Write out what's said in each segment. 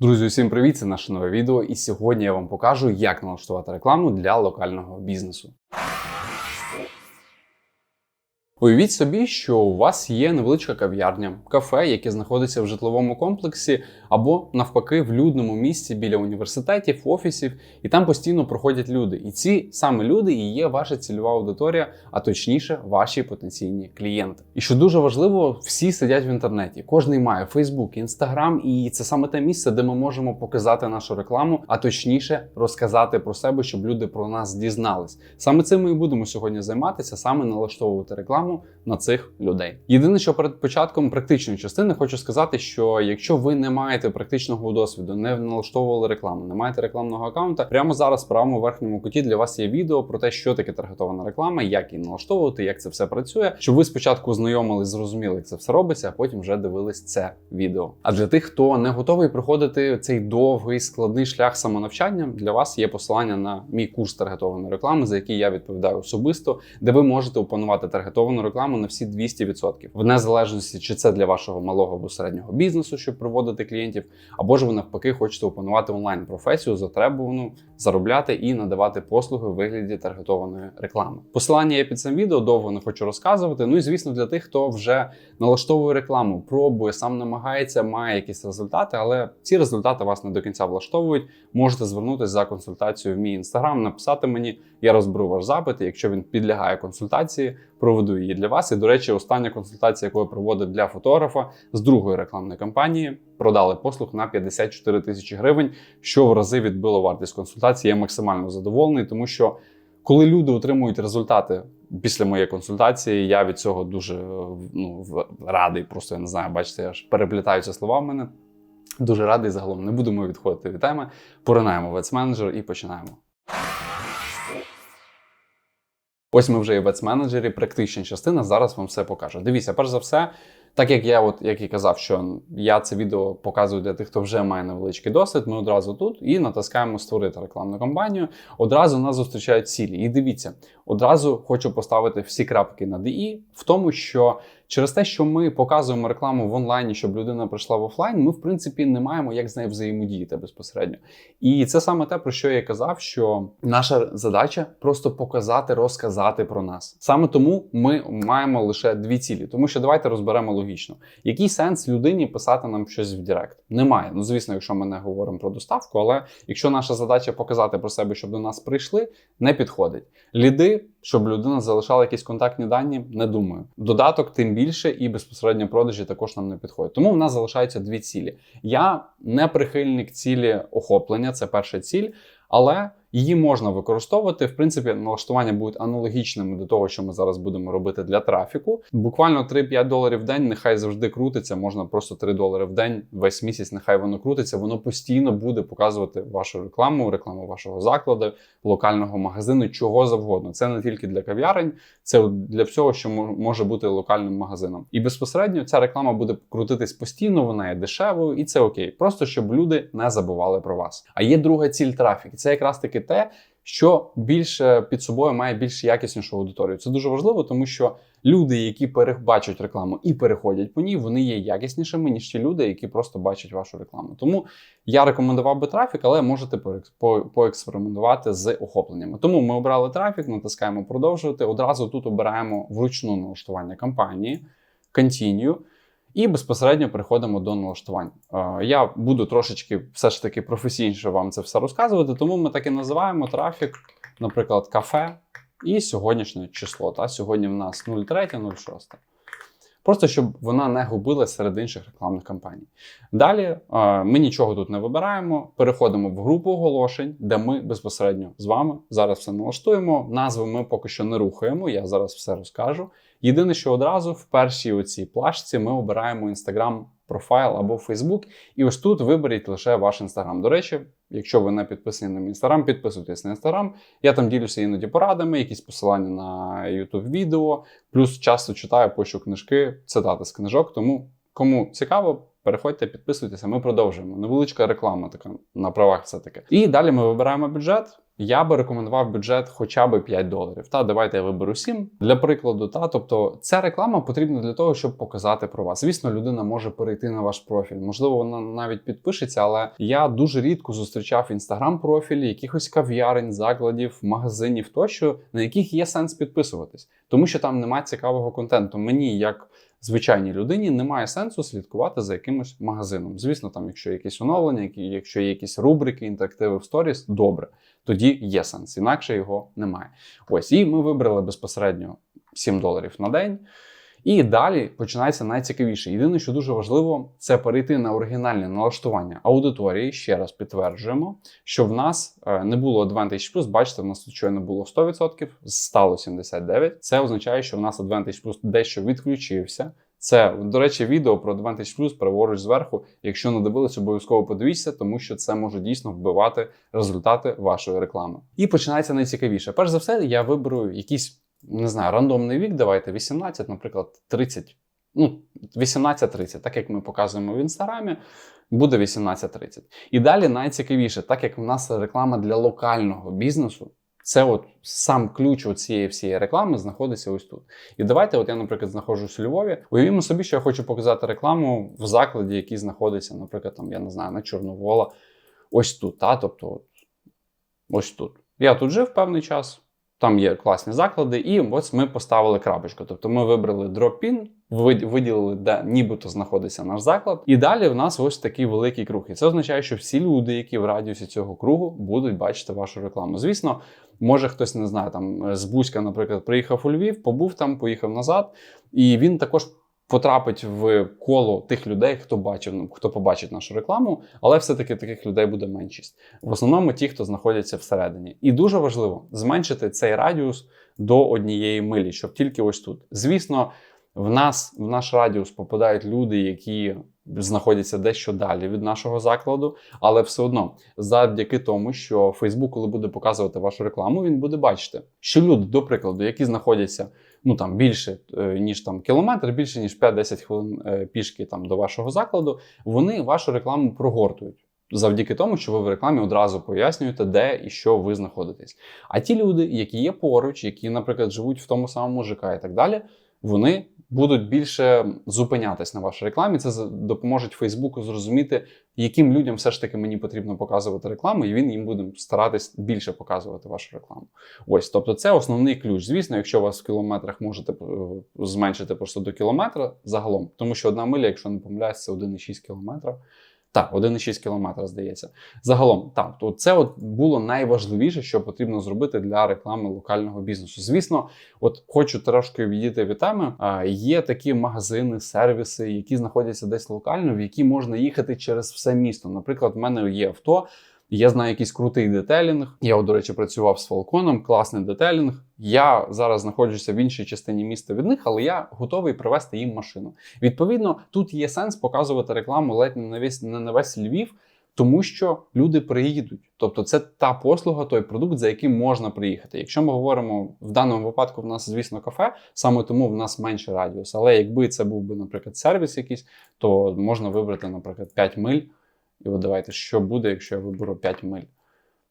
Друзі, усім привіт! Це наше нове відео, і сьогодні я вам покажу, як налаштувати рекламу для локального бізнесу. Уявіть собі, що у вас є невеличка кав'ярня, кафе, яке знаходиться в житловому комплексі, або навпаки в людному місці біля університетів, офісів, і там постійно проходять люди. І ці саме люди і є ваша цільова аудиторія, а точніше, ваші потенційні клієнти. І що дуже важливо, всі сидять в інтернеті. Кожний має Фейсбук, Інстаграм, і це саме те місце, де ми можемо показати нашу рекламу, а точніше розказати про себе, щоб люди про нас дізнались. Саме цим ми і будемо сьогодні займатися, саме налаштовувати рекламу на цих людей. Єдине, що перед початком практичної частини хочу сказати, що якщо ви не маєте практичного досвіду, не налаштовували рекламу, не маєте рекламного аккаунта, прямо зараз в правому верхньому куті для вас є відео про те, що таке таргетована реклама, як її налаштовувати, як це все працює. Щоб ви спочатку знайомились, зрозуміли, як це все робиться, а потім вже дивились це відео. А для тих, хто не готовий проходити цей довгий складний шлях самонавчання, для вас є посилання на мій курс таргетованої реклами, за який я відповідаю особисто, де ви можете опанувати таргетовану рекламу на всі 200%. в незалежності, чи це для вашого малого або середнього бізнесу, щоб проводити клієнтів, або ж ви навпаки хочете опанувати онлайн професію, затребувану, заробляти і надавати послуги в вигляді таргетованої реклами. Посилання є під цим відео, довго не хочу розказувати. Ну і звісно, для тих, хто вже налаштовує рекламу, пробує, сам намагається, має якісь результати, але ці результати вас не до кінця влаштовують. Можете звернутися за консультацією в мій інстаграм, написати мені, я розберу ваш запит. Якщо він підлягає консультації, проведу її для вас. І, до речі, остання консультація, яку я проводив для фотографа з другої рекламної кампанії, продали послуг на 54 тисячі гривень, що в рази відбило вартість консультації. Я максимально задоволений, тому що коли люди отримують результати після моєї консультації, я від цього дуже ну, радий. Просто я не знаю, бачите, аж переплітаються слова в мене. Дуже радий загалом. Не будемо відходити від теми. Поринаємо в менеджер і починаємо. Ось ми вже є в менеджері практична частина. Зараз вам все покажу. Дивіться, перш за все, так як я, от як і казав, що я це відео показую для тих, хто вже має невеличкий досвід. Ми одразу тут і натискаємо створити рекламну кампанію. Одразу нас зустрічають цілі. І дивіться, одразу хочу поставити всі крапки на DI в тому, що Через те, що ми показуємо рекламу в онлайні, щоб людина прийшла в офлайн, ми в принципі не маємо як з нею взаємодіяти безпосередньо. І це саме те, про що я казав, що наша задача просто показати, розказати про нас. Саме тому ми маємо лише дві цілі, тому що давайте розберемо логічно, який сенс людині писати нам щось в Директ? Немає. Ну звісно, якщо ми не говоримо про доставку, але якщо наша задача показати про себе, щоб до нас прийшли, не підходить. Ліди, щоб людина залишала якісь контактні дані, не думаю. Додаток тим більше і безпосередньо продажі також нам не підходять. Тому в нас залишаються дві цілі. Я не прихильник цілі охоплення, це перша ціль, але Її можна використовувати. В принципі, налаштування будуть аналогічними до того, що ми зараз будемо робити для трафіку. Буквально 3-5 доларів в день, нехай завжди крутиться. Можна просто 3 долари в день, весь місяць, нехай воно крутиться. Воно постійно буде показувати вашу рекламу, рекламу вашого закладу, локального магазину, чого завгодно. Це не тільки для кав'ярень, це для всього, що може бути локальним магазином. І безпосередньо ця реклама буде крутитись постійно, вона є дешевою, і це окей. Просто щоб люди не забували про вас. А є друга ціль трафіку. Це якраз таки те, що більше під собою має більш якіснішу аудиторію. Це дуже важливо, тому що люди, які перебачать рекламу і переходять по ній, вони є якіснішими, ніж ті люди, які просто бачать вашу рекламу. Тому я рекомендував би трафік, але можете поекспериментувати з охопленнями. Тому ми обрали трафік, натискаємо продовжувати. Одразу тут обираємо вручну налаштування кампанії, Continue. І безпосередньо переходимо до налаштувань. Я буду трошечки все ж таки професійніше вам це все розказувати, тому ми так і називаємо трафік, наприклад, кафе і сьогоднішнє число. Та Сьогодні в нас 03.06. Просто щоб вона не губилась серед інших рекламних кампаній. Далі ми нічого тут не вибираємо. Переходимо в групу оголошень, де ми безпосередньо з вами зараз все налаштуємо. Назви ми поки що не рухаємо, я зараз все розкажу. Єдине, що одразу в першій оцій плашці ми обираємо Instagram профайл або Facebook, і ось тут виберіть лише ваш Instagram. До речі, якщо ви не підписані на мій Instagram, підписуйтесь на Instagram. Я там ділюся іноді порадами, якісь посилання на YouTube відео, плюс часто читаю пощу книжки, цитати з книжок. Тому кому цікаво, Переходьте, підписуйтеся, ми продовжуємо. Невеличка реклама така на правах все-таки. І далі ми вибираємо бюджет. Я би рекомендував бюджет хоча б 5 доларів. Та давайте я виберу 7 для прикладу. Та тобто ця реклама потрібна для того, щоб показати про вас. Звісно, людина може перейти на ваш профіль. Можливо, вона навіть підпишеться, але я дуже рідко зустрічав інстаграм-профілі, якихось кав'ярень, закладів, магазинів тощо, на яких є сенс підписуватись, тому що там немає цікавого контенту. Мені як звичайній людині немає сенсу слідкувати за якимось магазином. Звісно, там, якщо є якісь оновлення, якщо є якісь рубрики, інтерактиви в сторіс, добре, тоді є сенс, інакше його немає. Ось, і ми вибрали безпосередньо 7 доларів на день. І далі починається найцікавіше. Єдине, що дуже важливо, це перейти на оригінальне налаштування аудиторії. Ще раз підтверджуємо, що в нас е, не було Advantage Plus. Бачите, в нас тут щойно було 100%, стало 79%. Це означає, що в нас Advantage Plus дещо відключився. Це, до речі, відео про Advantage Plus праворуч зверху. Якщо не дивились, обов'язково подивіться, тому що це може дійсно вбивати результати вашої реклами. І починається найцікавіше. Перш за все, я виберу якийсь, не знаю, рандомний вік. Давайте 18, наприклад, 30. Ну, 18-30, так як ми показуємо в інстаграмі, буде 18-30. І далі найцікавіше, так як в нас реклама для локального бізнесу, це от сам ключ цієї всієї реклами знаходиться ось тут. І давайте, от я, наприклад, знаходжусь у Львові. Уявімо собі, що я хочу показати рекламу в закладі, який знаходиться, наприклад, там, я не знаю, на Чорновола, ось тут. Та? Тобто, от, ось тут. Я тут жив певний час, там є класні заклади, і ось ми поставили крапочку. Тобто ми вибрали дроп-ін, виділили, де нібито знаходиться наш заклад. І далі в нас ось такий великий круг. І це означає, що всі люди, які в радіусі цього кругу, будуть бачити вашу рекламу. Звісно, може хтось не знає, там з Бузька, наприклад, приїхав у Львів, побув там, поїхав назад, і він також. Потрапить в коло тих людей, хто бачив, хто побачить нашу рекламу, але все-таки таких людей буде меншість. В основному ті, хто знаходяться всередині. І дуже важливо зменшити цей радіус до однієї милі, щоб тільки ось тут. Звісно, в нас в наш радіус попадають люди, які знаходяться дещо далі від нашого закладу, але все одно, завдяки тому, що Facebook, коли буде показувати вашу рекламу, він буде бачити, що люди, до прикладу, які знаходяться ну там більше е, ніж там кілометр, більше ніж 5-10 хвилин е, пішки там до вашого закладу, вони вашу рекламу прогортують. Завдяки тому, що ви в рекламі одразу пояснюєте, де і що ви знаходитесь. А ті люди, які є поруч, які, наприклад, живуть в тому самому ЖК і так далі, вони будуть більше зупинятись на вашій рекламі. Це допоможе Фейсбуку зрозуміти, яким людям все ж таки мені потрібно показувати рекламу, і він їм буде старатись більше показувати вашу рекламу. Ось, тобто, це основний ключ. Звісно, якщо у вас в кілометрах можете е, зменшити просто до кілометра загалом, тому що одна миля, якщо не помиляюсь, це 1,6 кілометра. Так, 1,6 кілометра, здається. Загалом, так, то це от було найважливіше, що потрібно зробити для реклами локального бізнесу. Звісно, от хочу трошки відійти від теми. Є такі магазини, сервіси, які знаходяться десь локально, в які можна їхати через все місто. Наприклад, в мене є авто. Я знаю якийсь крутий детелінг. Я, до речі, працював з Фалконом, класний детелінг. Я зараз знаходжуся в іншій частині міста від них, але я готовий привезти їм машину. Відповідно, тут є сенс показувати рекламу ледь не на весь не на весь Львів, тому що люди приїдуть. Тобто, це та послуга, той продукт, за яким можна приїхати. Якщо ми говоримо в даному випадку, в нас, звісно, кафе, саме тому в нас менше радіус. Але якби це був би, наприклад, сервіс якийсь, то можна вибрати, наприклад, 5 миль. І от давайте, що буде, якщо я виберу 5 миль.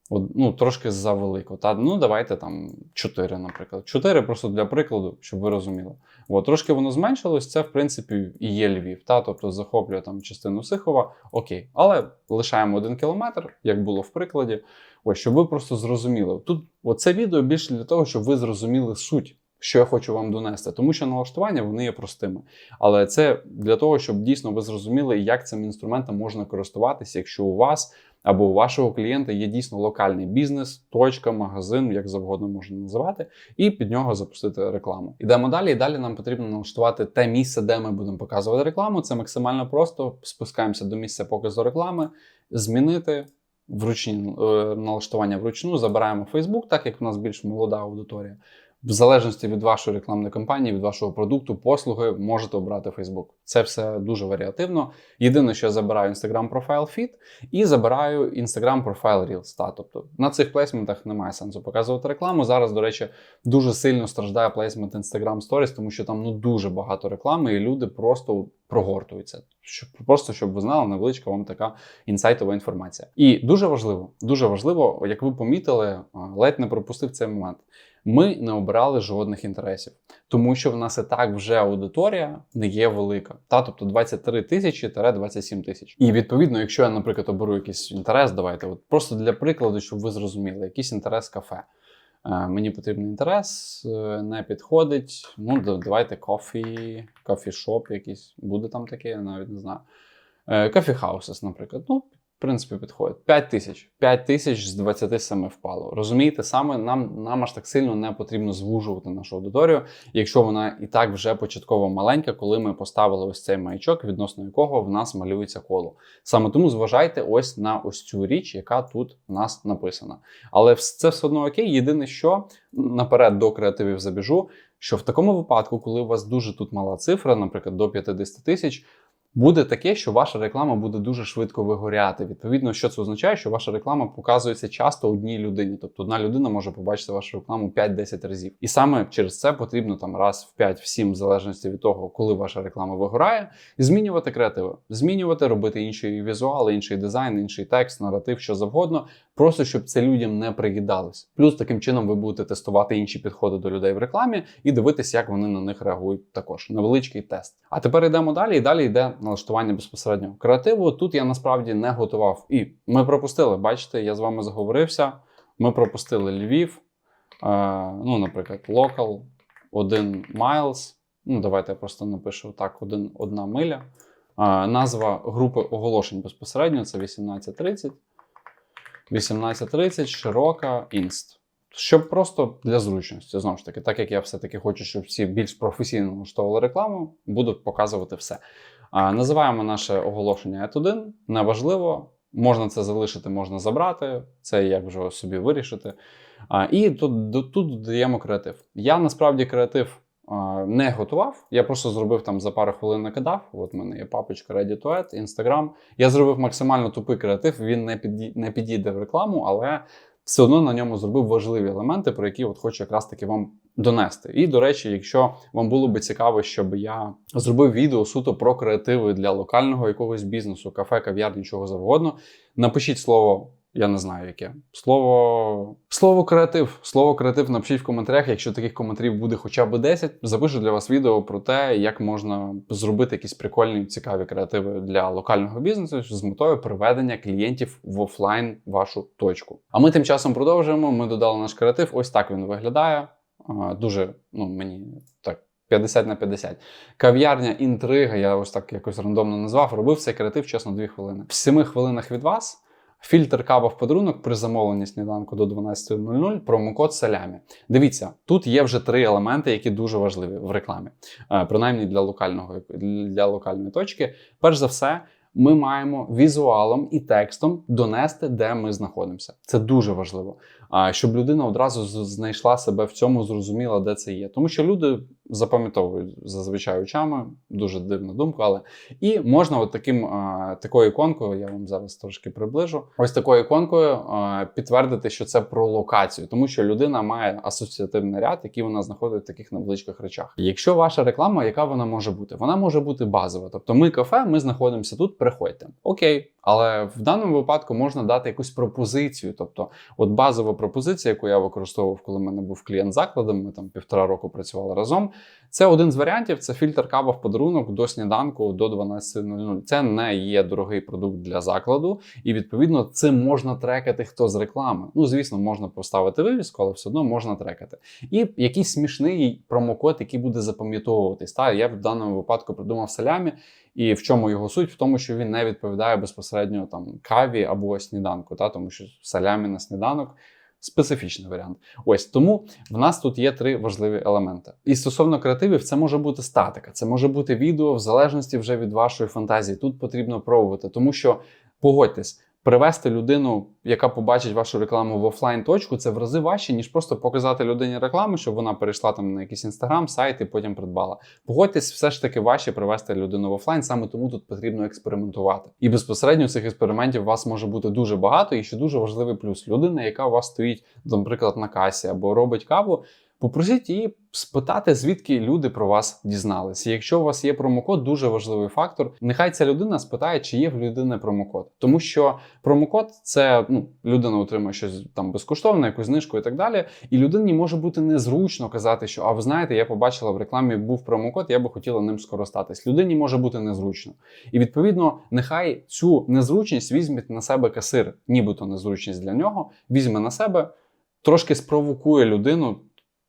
От, ну, трошки завелико. Та? Ну, давайте там 4, наприклад. 4 просто для прикладу, щоб ви розуміли. От, трошки воно зменшилось, це, в принципі, і є Львів. Та? Тобто захоплює там частину Сихова, окей. Але лишаємо один кілометр, як було в прикладі. Ось, щоб ви просто зрозуміли. Тут оце відео більше для того, щоб ви зрозуміли суть. Що я хочу вам донести, тому що налаштування вони є простими. Але це для того, щоб дійсно ви зрозуміли, як цим інструментом можна користуватися, якщо у вас або у вашого клієнта є дійсно локальний бізнес, точка, магазин, як завгодно можна називати, і під нього запустити рекламу. Ідемо далі. І далі нам потрібно налаштувати те місце, де ми будемо показувати рекламу. Це максимально просто. Спускаємося до місця показу реклами, змінити. Вручні е, налаштування вручну забираємо Facebook, так як у нас більш молода аудиторія. В залежності від вашої рекламної кампанії, від вашого продукту, послуги, можете обрати Facebook. Це все дуже варіативно. Єдине, що я забираю Instagram профайл Feed і забираю Instagram профайл Reels. Та, тобто на цих плейсментах немає сенсу показувати рекламу. Зараз, до речі, дуже сильно страждає плейсмент Instagram Stories, тому що там ну дуже багато реклами, і люди просто прогортуються. Щоб просто щоб ви знали, невеличка вам така інсайтова інформація. І дуже важливо, дуже важливо, як ви помітили, ледь не пропустив цей момент. Ми не обирали жодних інтересів, тому що в нас і так вже аудиторія не є велика. Та тобто 23 тисячі 27 тисяч. І відповідно, якщо я, наприклад, оберу якийсь інтерес, давайте, от просто для прикладу, щоб ви зрозуміли, якийсь інтерес кафе. Е, мені потрібен інтерес, е, не підходить. Ну, давайте кофі, кофі-шоп якийсь. Буде там таке, я навіть не знаю. Кофі е, наприклад. Ну, в принципі, підходить. 5 тисяч. 5 тисяч з 27 впало. Розумієте, саме нам нам аж так сильно не потрібно звужувати нашу аудиторію, якщо вона і так вже початково маленька, коли ми поставили ось цей маячок, відносно якого в нас малюється коло. Саме тому зважайте ось на ось цю річ, яка тут в нас написана. Але це все одно окей. Єдине, що наперед до креативів забіжу, що в такому випадку, коли у вас дуже тут мала цифра, наприклад, до 50 тисяч. Буде таке, що ваша реклама буде дуже швидко вигоряти. Відповідно, що це означає, що ваша реклама показується часто одній людині. Тобто одна людина може побачити вашу рекламу 5-10 разів. І саме через це потрібно там раз в 5-7, в залежності від того, коли ваша реклама вигорає, змінювати креативи, змінювати, робити інший візуал, інший дизайн, інший текст, наратив, що завгодно, просто щоб це людям не приїдалось. Плюс таким чином ви будете тестувати інші підходи до людей в рекламі і дивитися, як вони на них реагують. Також невеличкий тест. А тепер йдемо далі, і далі йде налаштування безпосередньо креативу. Тут я насправді не готував. І ми пропустили, бачите, я з вами заговорився. Ми пропустили Львів, е, ну, наприклад, Local, 1 miles. Ну, давайте я просто напишу так: один, одна миля. Е, назва групи оголошень безпосередньо це 1830. 1830, широка, інст. Щоб просто для зручності, знову ж таки, так як я все-таки хочу, щоб всі більш професійно влаштовували рекламу, буду показувати все. А, Називаємо наше оголошення ad1, неважливо. Можна це залишити, можна забрати, це як вже собі вирішити. А, І тут тут додаємо креатив. Я насправді креатив не готував, я просто зробив там за пару хвилин накидав. От в мене є папочка Ready to Add, Instagram. Я зробив максимально тупий креатив, він не підійде, не підійде в рекламу, але все одно на ньому зробив важливі елементи, про які от хочу якраз таки вам донести. І, до речі, якщо вам було би цікаво, щоб я зробив відео суто про креативи для локального якогось бізнесу, кафе, кав'ярні, чого завгодно, напишіть слово я не знаю, яке слово слово креатив. Слово креатив напишіть в коментарях. Якщо таких коментарів буде хоча б 10, запишу для вас відео про те, як можна зробити якісь прикольні цікаві креативи для локального бізнесу з метою приведення клієнтів в офлайн вашу точку. А ми тим часом продовжуємо. Ми додали наш креатив. Ось так він виглядає. Дуже ну мені так. 50 на 50. Кав'ярня інтрига, я ось так якось рандомно назвав. Робив цей креатив, чесно, 2 хвилини. В 7 хвилинах від вас Фільтр кава в подарунок при замовленні сніданку до 12.00, промокод салямі. Дивіться, тут є вже три елементи, які дуже важливі в рекламі, е, принаймні для локального для локальної точки. Перш за все, ми маємо візуалом і текстом донести, де ми знаходимося. Це дуже важливо. А щоб людина одразу знайшла себе в цьому, зрозуміла, де це є. Тому що люди запам'ятовують зазвичай очами, дуже дивна думка, але і можна от таким такою іконкою, я вам зараз трошки приближу. Ось такою іконкою підтвердити, що це про локацію, тому що людина має асоціативний ряд, який вона знаходить в таких невеличких речах. Якщо ваша реклама, яка вона може бути? Вона може бути базова. Тобто, ми кафе, ми знаходимося тут, приходьте. Окей. Але в даному випадку можна дати якусь пропозицію. Тобто, от базова пропозиція, яку я використовував, коли в мене був клієнт закладом, ми там півтора року працювали разом. Це один з варіантів. Це фільтр кава в подарунок до сніданку до 12.00. Це не є дорогий продукт для закладу, і відповідно цим можна трекати хто з реклами. Ну, звісно, можна поставити вивіску, але все одно можна трекати. І якийсь смішний промокод, який буде запам'ятовуватись. Та я в даному випадку придумав салямі. І в чому його суть? В тому, що він не відповідає безпосередньо там каві або сніданку, та тому що салямі на сніданок. Специфічний варіант. Ось тому в нас тут є три важливі елементи. І стосовно креативів, це може бути статика, це може бути відео в залежності вже від вашої фантазії. Тут потрібно пробувати, тому що погодьтесь, Привести людину, яка побачить вашу рекламу в офлайн точку, це в рази важче, ніж просто показати людині рекламу, щоб вона перейшла там на якийсь інстаграм, сайт і потім придбала. Погодьтесь, все ж таки важче привести людину в офлайн, саме тому тут потрібно експериментувати. І безпосередньо цих експериментів у вас може бути дуже багато, і ще дуже важливий плюс. Людина, яка у вас стоїть, наприклад, на касі або робить каву. Попросіть її спитати, звідки люди про вас дізналися. Якщо у вас є промокод, дуже важливий фактор. Нехай ця людина спитає, чи є в людини промокод, тому що промокод це ну, людина отримує щось там безкоштовне, якусь знижку і так далі. І людині може бути незручно казати, що а ви знаєте, я побачила в рекламі був промокод, я би хотіла ним скористатись. Людині може бути незручно. І відповідно, нехай цю незручність візьме на себе касир, нібито незручність для нього, візьме на себе, трошки спровокує людину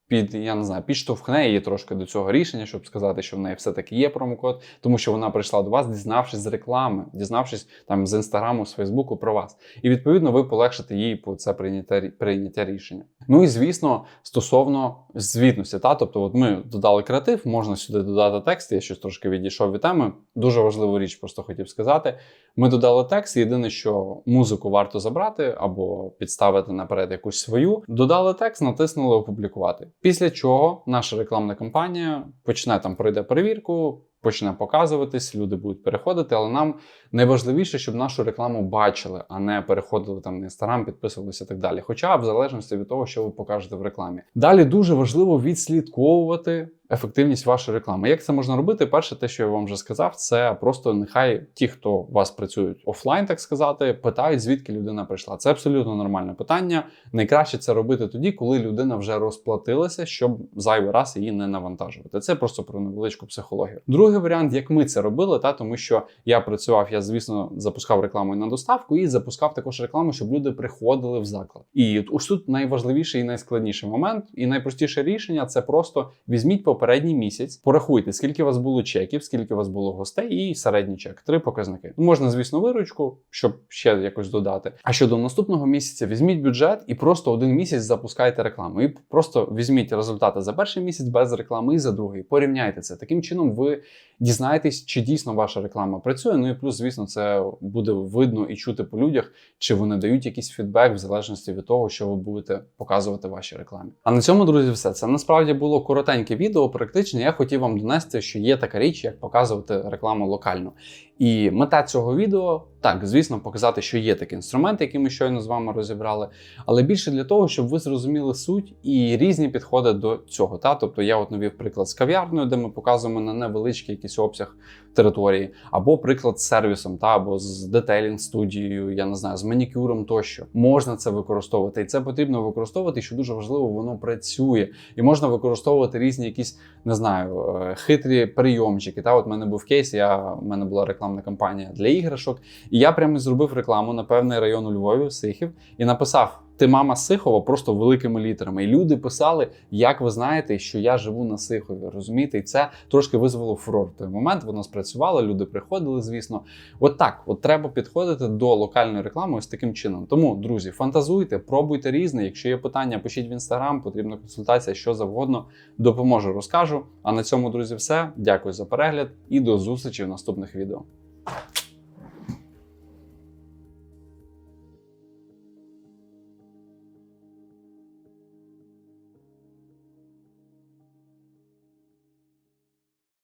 під, я не знаю, підштовхне її трошки до цього рішення, щоб сказати, що в неї все-таки є промокод, тому що вона прийшла до вас, дізнавшись з реклами, дізнавшись там з інстаграму, з Фейсбуку про вас. І відповідно ви полегшите їй по це прийняття, прийняття рішення. Ну і звісно, стосовно звітності, та тобто, от ми додали креатив, можна сюди додати текст. Я щось трошки відійшов від теми. Дуже важливу річ, просто хотів сказати. Ми додали текст. Єдине, що музику варто забрати або підставити наперед якусь свою. Додали текст, натиснули опублікувати. Після чого наша рекламна кампанія почне там пройде перевірку. Почне показуватись, люди будуть переходити, але нам найважливіше, щоб нашу рекламу бачили, а не переходили там на інстаграм, підписувалися і так далі. Хоча в залежності від того, що ви покажете в рекламі. Далі дуже важливо відслідковувати ефективність вашої реклами. Як це можна робити? Перше, те, що я вам вже сказав, це просто нехай ті, хто у вас працюють офлайн, так сказати, питають, звідки людина прийшла. Це абсолютно нормальне питання. Найкраще це робити тоді, коли людина вже розплатилася, щоб зайвий раз її не навантажувати. Це просто про невеличку психологію. Другий варіант, як ми це робили, та тому що я працював, я звісно запускав рекламу на доставку і запускав також рекламу, щоб люди приходили в заклад. І ось тут найважливіший і найскладніший момент, і найпростіше рішення це просто візьміть попередній місяць, порахуйте, скільки у вас було чеків, скільки у вас було гостей, і середній чек. Три показники. Можна, звісно, виручку, щоб ще якось додати. А щодо наступного місяця, візьміть бюджет і просто один місяць запускайте рекламу. І просто візьміть результати за перший місяць без реклами і за другий. Порівняйте це. Таким чином, ви дізнаєтесь, чи дійсно ваша реклама працює. Ну і плюс, звісно, це буде видно і чути по людях, чи вони дають якийсь фідбек в залежності від того, що ви будете показувати в вашій рекламі. А на цьому, друзі, все це насправді було коротеньке відео. Практично я хотів вам донести, що є така річ, як показувати рекламу локально. І мета цього відео так, звісно, показати, що є такий інструмент, який ми щойно з вами розібрали, але більше для того, щоб ви зрозуміли суть і різні підходи до цього. Та? Тобто я от навів приклад з кав'ярною, де ми показуємо на невеличкий якийсь обсяг території, або приклад з сервісом, та або з детейлінг студією, я не знаю, з манікюром тощо. Можна це використовувати, і це потрібно використовувати, що дуже важливо, воно працює. І можна використовувати різні якісь, не знаю, е, хитрі прийомчики. Та, от в мене був кейс, я в мене була рекламна кампанія для іграшок. І я прямо зробив рекламу на певний район у Львові, Сихів, і написав: Ти мама Сихова просто великими літерами. І люди писали, як ви знаєте, що я живу на Сихові. Розумієте, і це трошки визвело фурор. Той момент воно спрацювало, люди приходили, звісно. От так, от треба підходити до локальної реклами ось таким чином. Тому, друзі, фантазуйте, пробуйте різне. Якщо є питання, пишіть в інстаграм, потрібна консультація, що завгодно. Допоможу, розкажу. А на цьому, друзі, все. Дякую за перегляд і до зустрічі в наступних відео.